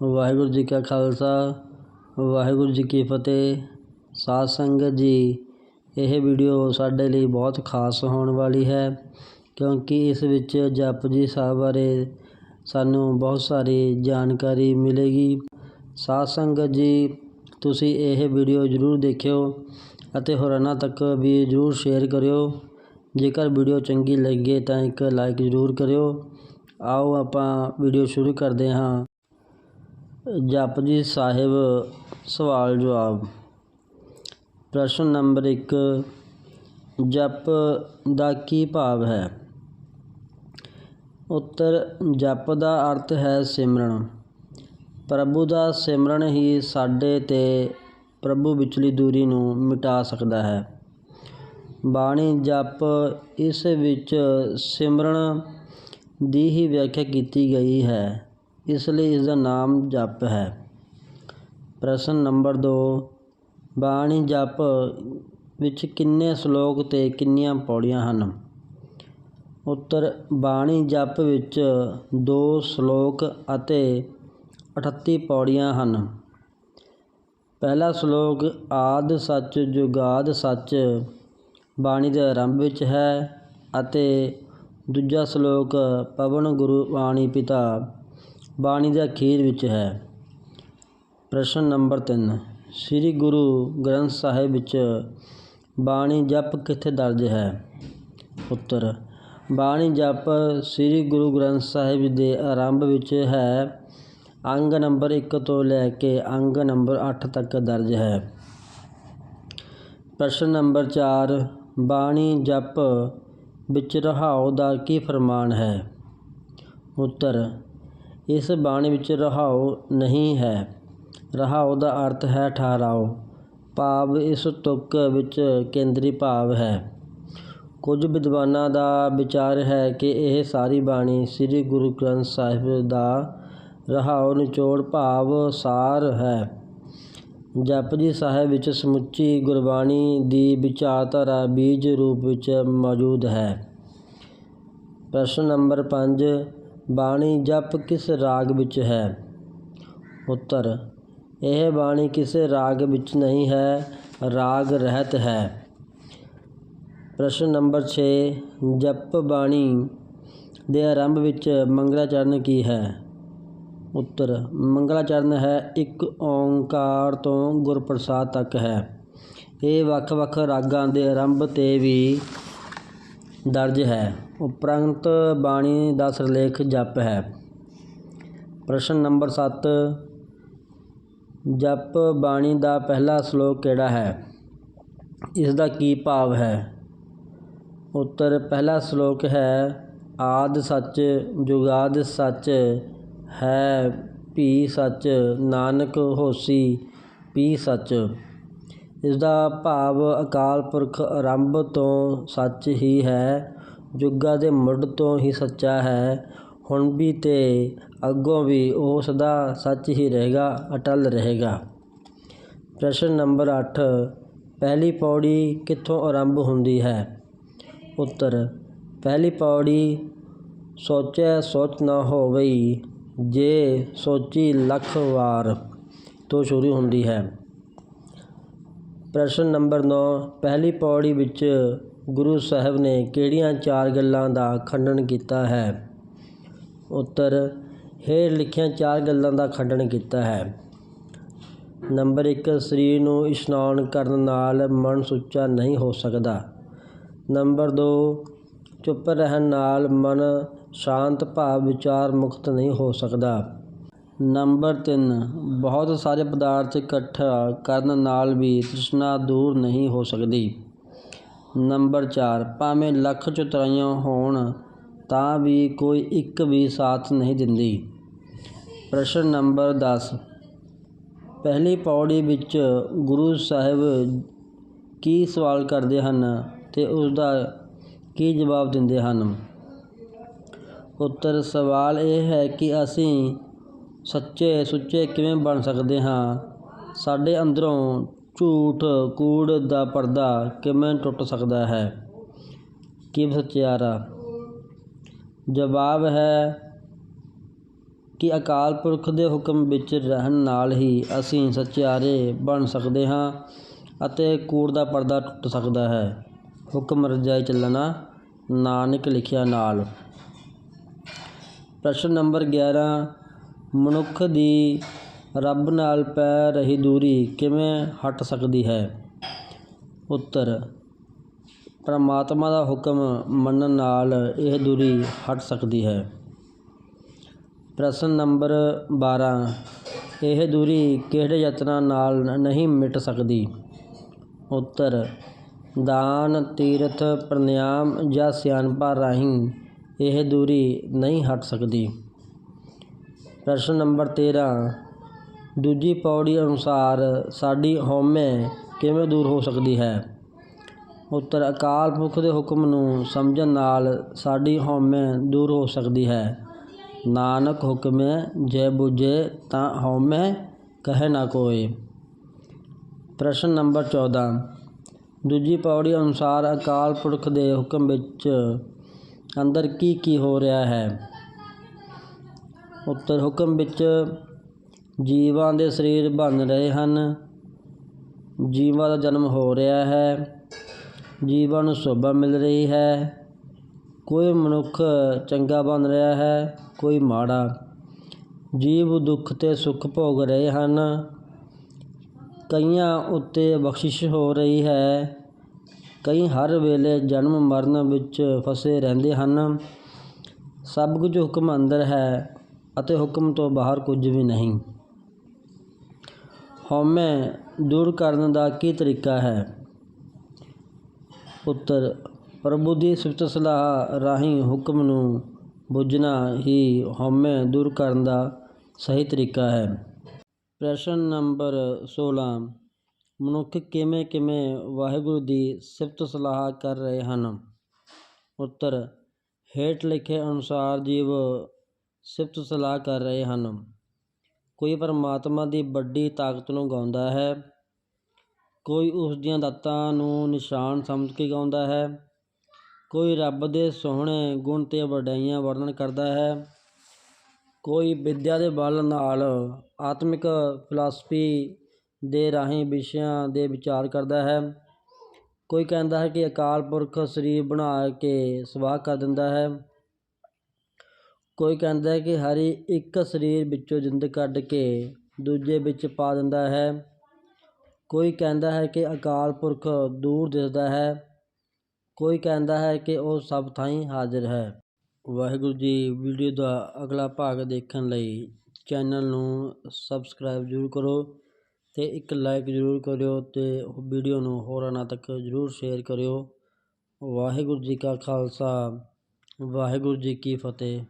ਵਾਹਿਗੁਰੂ ਜੀ ਕਾ ਖਾਲਸਾ, ਵਾਹਿਗੁਰੂ ਜੀ ਕੀ ਫਤਿਹ। ਸਾਧ ਸੰਗਤ ਜੀ, ਇਹ ਵੀਡੀਓ ਸਾਡੇ ਲਈ ਬਹੁਤ ਖਾਸ ਹੋਣ ਵਾਲੀ ਹੈ, ਕਿਉਂਕਿ ਇਸ ਵਿੱਚ ਜਪਜੀ ਸਾਹਿਬ ਬਾਰੇ ਸਾਨੂੰ ਬਹੁਤ ਸਾਰੀ ਜਾਣਕਾਰੀ ਮਿਲੇਗੀ। ਸਾਧ ਸੰਗਤ ਜੀ, ਤੁਸੀਂ ਇਹ ਵੀਡੀਓ ਜ਼ਰੂਰ ਦੇਖਿਓ ਅਤੇ ਹੋਰਾਂ ਤੱਕ ਵੀ ਜ਼ਰੂਰ ਸ਼ੇਅਰ ਕਰਿਓ। ਜੇਕਰ ਵੀਡੀਓ ਚੰਗੀ ਲੱਗੇ ਤਾਂ ਇੱਕ ਲਾਈਕ ਜ਼ਰੂਰ ਕਰਿਓ। ਆਓ ਆਪਾਂ ਵੀਡੀਓ ਸ਼ੁਰੂ ਕਰਦੇ ਹਾਂ। ਜਪਜੀ ਸਾਹਿਬ, ਸਵਾਲ ਜਵਾਬ। ਪ੍ਰਸ਼ਨ ਨੰਬਰ 1 ਜਪ ਦਾ ਕੀ ਭਾਵ ਹੈ? ਉੱਤਰ, ਜਪ ਦਾ ਅਰਥ ਹੈ ਸਿਮਰਨ। ਪ੍ਰਭੂ ਦਾ ਸਿਮਰਨ ਹੀ ਸਾਡੇ ਤੇ ਪ੍ਰਭੂ ਵਿਚਲੀ ਦੂਰੀ ਨੂੰ ਮਿਟਾ ਸਕਦਾ ਹੈ। ਬਾਣੀ ਜਪ ਇਸ ਵਿੱਚ ਸਿਮਰਨ ਦੀ ਹੀ ਵਿਆਖਿਆ ਕੀਤੀ ਗਈ ਹੈ। ਇਸ ਲਈ ਇਸ ਦਾ ਨਾਮ ਜਪ ਹੈ। ਪ੍ਰਸ਼ਨ ਨੰਬਰ 2 ਬਾਣੀ ਜਪ ਵਿੱਚ ਕਿੰਨੇ ਸ਼ਲੋਕ ਤੇ ਕਿੰਨੀਆਂ ਪੌੜੀਆਂ ਹਨ? ਉੱਤਰ, ਬਾਣੀ ਜਪ ਵਿੱਚ ਦੋ ਸ਼ਲੋਕ ਅਤੇ 38 ਪੌੜੀਆਂ ਹਨ। ਪਹਿਲਾ ਸ਼ਲੋਕ, ਆਦ ਸੱਚ, ਜੁਗਾਦ ਸੱਚ ਬਾਣੀ ਦੇ ਆਰੰਭ ਵਿੱਚ ਹੈ ਅਤੇ ਦੂਜਾ ਸ਼ਲੋਕ, ਪਵਨ ਗੁਰੂ ਬਾਣੀ ਪਿਤਾ ਬਾਣੀ ਦੇ ਅਖੀਰ ਵਿੱਚ ਹੈ। ਪ੍ਰਸ਼ਨ ਨੰਬਰ 3 ਸ੍ਰੀ ਗੁਰੂ ਗ੍ਰੰਥ ਸਾਹਿਬ ਵਿੱਚ ਬਾਣੀ ਜਪ ਕਿੱਥੇ ਦਰਜ ਹੈ? ਉੱਤਰ ਬਾਣੀ ਜਪ ਸ੍ਰੀ ਗੁਰੂ ਗ੍ਰੰਥ ਸਾਹਿਬ ਦੇ ਆਰੰਭ ਵਿੱਚ ਹੈ। ਅੰਗ ਨੰਬਰ 1 ਤੋਂ ਲੈ ਕੇ ਅੰਗ ਨੰਬਰ 8 ਤੱਕ ਦਰਜ ਹੈ। ਪ੍ਰਸ਼ਨ ਨੰਬਰ 4 ਬਾਣੀ ਜਪ ਵਿੱਚ ਰਹਾਉ ਦਾ ਕੀ ਫਰਮਾਨ ਹੈ? ਉੱਤਰ ਇਸ ਬਾਣੀ ਵਿੱਚ ਰਹਾਉ ਨਹੀਂ ਹੈ। ਰਹਾਉ ਦਾ ਅਰਥ ਹੈ ਠਹਿਰਾਓ। ਭਾਵ ਇਸ ਤੁਕ ਵਿੱਚ ਕੇਂਦਰੀ ਭਾਵ ਹੈ। ਕੁਝ ਵਿਦਵਾਨਾਂ ਦਾ ਵਿਚਾਰ ਹੈ ਕਿ ਇਹ ਸਾਰੀ ਬਾਣੀ ਸ੍ਰੀ ਗੁਰੂ ਗ੍ਰੰਥ ਸਾਹਿਬ ਦਾ ਰਹਾਉ ਨਿਚੋੜ ਭਾਵ ਸਾਰ ਹੈ। ਜਪਜੀ ਸਾਹਿਬ ਵਿੱਚ ਸਮੁੱਚੀ ਗੁਰਬਾਣੀ ਦੀ ਵਿਚਾਰਧਾਰਾ ਬੀਜ ਰੂਪ ਵਿੱਚ ਮੌਜੂਦ ਹੈ। ਪ੍ਰਸ਼ਨ ਨੰਬਰ 5 ਬਾਣੀ ਜਪ ਕਿਸ ਰਾਗ ਵਿੱਚ ਹੈ? ਉੱਤਰ, ਇਹ ਬਾਣੀ ਕਿਸੇ ਰਾਗ ਵਿੱਚ ਨਹੀਂ ਹੈ, ਰਾਗ ਰਹਿਤ ਹੈ। ਪ੍ਰਸ਼ਨ ਨੰਬਰ 6 ਜਪ ਬਾਣੀ ਦੇ ਆਰੰਭ ਵਿੱਚ ਮੰਗਲਾਚਰਨ ਕੀ ਹੈ? ਉੱਤਰ, ਮੰਗਲਾਚਰਨ ਹੈ, ਇੱਕ ਓੰਕਾਰ ਤੋਂ ਗੁਰਪ੍ਰਸਾਦ ਤੱਕ ਹੈ। ਇਹ ਵੱਖ-ਵੱਖ ਰਾਗਾਂ ਦੇ ਆਰੰਭ ਤੇ ਵੀ ਦਰਜ ਹੈ। ਉਪਰੰਤ ਬਾਣੀ ਦਾ ਸਿਰਲੇਖ ਜਪ ਹੈ। ਪ੍ਰਸ਼ਨ ਨੰਬਰ 7 ਜਪ ਬਾਣੀ ਦਾ ਪਹਿਲਾ ਸ਼ਲੋਕ ਕਿਹੜਾ ਹੈ? ਇਸ ਦਾ ਕੀ ਭਾਵ ਹੈ? ਉੱਤਰ, ਪਹਿਲਾ ਸ਼ਲੋਕ ਹੈ, ਆਦ ਸੱਚ, ਜੁਗਾਦ ਸੱਚ, ਹੈ, ਭੀ ਸੱਚ, ਨਾਨਕ ਹੋਸੀ ਪੀ ਸੱਚ। ਇਸ ਦਾ ਭਾਵ ਅਕਾਲ ਪੁਰਖ ਆਰੰਭ ਤੋਂ ਸੱਚ ਹੀ ਹੈ। ਜੁਗਾਂ ਦੇ ਮੁੱਢ ਤੋਂ ਹੀ ਸੱਚਾ ਹੈ। ਹੁਣ ਵੀ ਅਤੇ ਅੱਗੋਂ ਵੀ ਉਹ ਸਦਾ ਸੱਚ ਹੀ ਰਹੇਗਾ, ਅਟਲ ਰਹੇਗਾ। ਪ੍ਰਸ਼ਨ ਨੰਬਰ ਅੱਠ, ਪਹਿਲੀ ਪੌੜੀ ਕਿੱਥੋਂ ਆਰੰਭ ਹੁੰਦੀ ਹੈ? ਉੱਤਰ, ਪਹਿਲੀ ਪੌੜੀ ਸੋਚੈ ਸੋਚ ਨਾ ਹੋਵਈ, ਜੇ ਸੋਚੀ ਲੱਖ ਵਾਰ ਤੋਂ ਸ਼ੁਰੂ ਹੁੰਦੀ ਹੈ। ਪ੍ਰਸ਼ਨ ਨੰਬਰ 9 ਪਹਿਲੀ ਪੌੜੀ ਵਿੱਚ ਗੁਰੂ ਸਾਹਿਬ ਨੇ ਕਿਹੜੀਆਂ ਚਾਰ ਗੱਲਾਂ ਦਾ ਖੰਡਨ ਕੀਤਾ ਹੈ? ਉੱਤਰ, ਹੇਠ ਲਿਖੀਆਂ ਚਾਰ ਗੱਲਾਂ ਦਾ ਖੰਡਨ ਕੀਤਾ ਹੈ। ਨੰਬਰ 1 ਸਰੀਰ ਨੂੰ ਇਸ਼ਨਾਨ ਕਰਨ ਨਾਲ ਮਨ ਸੁੱਚਾ ਨਹੀਂ ਹੋ ਸਕਦਾ। ਨੰਬਰ 2 ਚੁੱਪ ਰਹਿਣ ਨਾਲ ਮਨ ਸ਼ਾਂਤ ਭਾਵ ਵਿਚਾਰ ਮੁਕਤ ਨਹੀਂ ਹੋ ਸਕਦਾ। ਨੰਬਰ ਤਿੰਨ, ਬਹੁਤ ਸਾਰੇ ਪਦਾਰਥ ਇਕੱਠਾ ਕਰਨ ਨਾਲ ਵੀ ਤ੍ਰਿਸ਼ਨਾ ਦੂਰ ਨਹੀਂ ਹੋ ਸਕਦੀ। ਨੰਬਰ ਚਾਰ, ਭਾਵੇਂ ਲੱਖ ਚਤੁਰਾਈਆਂ ਹੋਣ, ਤਾਂ ਵੀ ਕੋਈ ਇੱਕ ਵੀ ਸਾਥ ਨਹੀਂ ਦਿੰਦੀ। ਪ੍ਰਸ਼ਨ ਨੰਬਰ 10 ਪਹਿਲੀ ਪੌੜੀ ਵਿੱਚ ਗੁਰੂ ਸਾਹਿਬ ਕੀ ਸਵਾਲ ਕਰਦੇ ਹਨ ਤੇ ਉਸ ਦਾ ਕੀ ਜਵਾਬ ਦਿੰਦੇ ਹਨ? ਉੱਤਰ ਸਵਾਲ ਇਹ ਹੈ ਕਿ ਅਸੀਂ ਸੱਚੇ ਸੁੱਚੇ ਕਿਵੇਂ ਬਣ ਸਕਦੇ ਹਾਂ? ਸਾਡੇ ਅੰਦਰੋਂ ਝੂਠ ਕੂੜ ਦਾ ਪਰਦਾ ਕਿਵੇਂ ਟੁੱਟ ਸਕਦਾ ਹੈ? ਕਿ ਸੱਚਿਆਰਾ? ਜਵਾਬ ਹੈ ਕਿ ਅਕਾਲ ਪੁਰਖ ਦੇ ਹੁਕਮ ਵਿੱਚ ਰਹਿਣ ਨਾਲ ਹੀ ਅਸੀਂ ਸੱਚਿਆਰੇ ਬਣ ਸਕਦੇ ਹਾਂ ਅਤੇ ਕੂੜ ਦਾ ਪਰਦਾ ਟੁੱਟ ਸਕਦਾ ਹੈ। ਹੁਕਮ ਰਜਾਈ ਚੱਲਣਾ, ਨਾਨਕ ਲਿਖਿਆ ਨਾਲ। ਪ੍ਰਸ਼ਨ ਨੰਬਰ 11 ਮਨੁੱਖ ਦੀ ਰੱਬ ਨਾਲ ਪੈ ਰਹੀ ਦੂਰੀ ਕਿਵੇਂ ਹਟ ਸਕਦੀ ਹੈ? ਉੱਤਰ, ਪਰਮਾਤਮਾ ਦਾ ਹੁਕਮ ਮੰਨਣ ਨਾਲ ਇਹ ਦੂਰੀ ਹਟ ਸਕਦੀ ਹੈ। ਪ੍ਰਸ਼ਨ ਨੰਬਰ 12 ਇਹ ਦੂਰੀ ਕਿਹੜੇ ਯਤਨਾਂ ਨਾਲ ਨਹੀਂ ਮਿਟ ਸਕਦੀ? ਉੱਤਰ, ਦਾਨ, ਤੀਰਥ, ਪ੍ਰਣਾਮ ਜਾਂ ਸਿਆਣਪਾ ਰਾਹੀਂ ਇਹ ਦੂਰੀ ਨਹੀਂ ਹਟ ਸਕਦੀ। ਪ੍ਰਸ਼ਨ ਨੰਬਰ 13 ਦੂਜੀ ਪੌੜੀ ਅਨੁਸਾਰ ਸਾਡੀ ਹਉਮੈ ਕਿਵੇਂ ਦੂਰ ਹੋ ਸਕਦੀ ਹੈ? ਉੱਤਰ, ਅਕਾਲ ਪੁਰਖ ਦੇ ਹੁਕਮ ਨੂੰ ਸਮਝਣ ਨਾਲ ਸਾਡੀ ਹਉਮੈ ਦੂਰ ਹੋ ਸਕਦੀ ਹੈ। ਨਾਨਕ ਹੁਕਮੈ, ਜੇ ਬੁਝੇ ਤਾਂ ਹਉਮੈ ਕਹੇ ਨਾ ਕੋਇ ਪ੍ਰਸ਼ਨ ਨੰਬਰ 14 ਦੂਜੀ ਪੌੜੀ ਅਨੁਸਾਰ ਅਕਾਲ ਪੁਰਖ ਦੇ ਹੁਕਮ ਵਿੱਚ ਅੰਦਰ ਕੀ ਕੀ ਹੋ ਰਿਹਾ ਹੈ? ਉੱਤਰ ਹੁਕਮ ਵਿੱਚ ਜੀਵਾਂ ਦੇ ਸਰੀਰ ਬਣ ਰਹੇ ਹਨ। ਜੀਵਾਂ ਦਾ ਜਨਮ ਹੋ ਰਿਹਾ ਹੈ। ਜੀਵਾਂ ਨੂੰ ਸ਼ੋਭਾ ਮਿਲ ਰਹੀ ਹੈ। ਕੋਈ ਮਨੁੱਖ ਚੰਗਾ ਬਣ ਰਿਹਾ ਹੈ, ਕੋਈ ਮਾੜਾ। ਜੀਵ ਦੁੱਖ ਤੇ ਸੁੱਖ ਭੋਗ ਰਹੇ ਹਨ। ਕਈਆਂ ਉੱਤੇ ਬਖਸ਼ਿਸ਼ ਹੋ ਰਹੀ ਹੈ। ਕਈ ਹਰ ਵੇਲੇ ਜਨਮ ਮਰਨ ਵਿੱਚ ਫਸੇ ਰਹਿੰਦੇ ਹਨ। ਸਭ ਕੁਝ ਹੁਕਮ ਅੰਦਰ ਹੈ। ਅਤੇ ਹੁਕਮ ਤੋਂ ਬਾਹਰ ਕੁਝ ਵੀ ਨਹੀਂ। ਹਉਮੈ ਦੂਰ ਕਰਨ ਦਾ ਕੀ ਤਰੀਕਾ ਹੈ? ਉੱਤਰ, ਪ੍ਰਭੂ ਦੀ ਸਿਫਤ ਸਲਾਹ ਰਾਹੀਂ ਹੁਕਮ ਨੂੰ ਬੁੱਝਣਾ ਹੀ ਹਉਮੈ ਦੂਰ ਕਰਨ ਦਾ ਸਹੀ ਤਰੀਕਾ ਹੈ। ਪ੍ਰਸ਼ਨ ਨੰਬਰ 16 ਮਨੁੱਖ ਕਿਵੇਂ ਕਿਵੇਂ ਵਾਹਿਗੁਰੂ ਦੀ ਸਿਫਤ ਸਲਾਹ ਕਰ ਰਹੇ ਹਨ? ਉੱਤਰ, ਹੇਠ ਲਿਖੇ ਅਨੁਸਾਰ ਜੀਵ ਸਿਫਤ ਸਲਾਹ ਕਰ ਰਹੇ ਹਨ। ਕੋਈ ਪਰਮਾਤਮਾ ਦੀ ਵੱਡੀ ਤਾਕਤ ਨੂੰ ਗਾਉਂਦਾ ਹੈ। ਕੋਈ ਉਸ ਦੀਆਂ ਦਾਤਾਂ ਨੂੰ ਨਿਸ਼ਾਨ ਸਮਝ ਕੇ ਗਾਉਂਦਾ ਹੈ। ਕੋਈ ਰੱਬ ਦੇ ਸੋਹਣੇ ਗੁਣ ਤੇ ਵਡਿਆਈਆਂ ਵਰਣਨ ਕਰਦਾ ਹੈ। ਕੋਈ ਵਿਦਿਆ ਦੇ ਬਲ ਨਾਲ ਆਤਮਿਕ ਫਿਲਾਸਫੀ ਦੇ ਰਾਹੀਂ ਵਿਸ਼ਿਆਂ ਦੇ ਵਿਚਾਰ ਕਰਦਾ ਹੈ। ਕੋਈ ਕਹਿੰਦਾ ਹੈ ਕਿ ਅਕਾਲ ਪੁਰਖ ਸਰੀਰ ਬਣਾ ਕੇ ਸਵਾਹ ਕਰ ਦਿੰਦਾ ਹੈ। ਕੋਈ ਕਹਿੰਦਾ ਹੈ ਕਿ ਹਰੀ ਇੱਕ ਸਰੀਰ ਵਿੱਚੋਂ ਜਿੰਦ ਕੱਢ ਕੇ ਦੂਜੇ ਵਿੱਚ ਪਾ ਦਿੰਦਾ ਹੈ। ਕੋਈ ਕਹਿੰਦਾ ਹੈ ਕਿ ਅਕਾਲ ਪੁਰਖ ਦੂਰ ਦਿਸਦਾ ਹੈ। ਕੋਈ ਕਹਿੰਦਾ ਹੈ ਕਿ ਉਹ ਸਭ ਥਾਈਂ ਹਾਜ਼ਰ ਹੈ। ਵਾਹਿਗੁਰੂ ਜੀ, ਵੀਡੀਓ ਦਾ ਅਗਲਾ ਭਾਗ ਦੇਖਣ ਲਈ ਚੈਨਲ ਨੂੰ ਸਬਸਕ੍ਰਾਈਬ ਜ਼ਰੂਰ ਕਰੋ ਅਤੇ ਇੱਕ ਲਾਈਕ ਜ਼ਰੂਰ ਕਰਿਓ ਅਤੇ ਵੀਡੀਓ ਨੂੰ ਹੋਰਾਂ ਤੱਕ ਜ਼ਰੂਰ ਸ਼ੇਅਰ ਕਰਿਓ। ਵਾਹਿਗੁਰੂ ਜੀ ਕਾ ਖਾਲਸਾ, ਵਾਹਿਗੁਰੂ ਜੀ ਕੀ ਫਤਿਹ।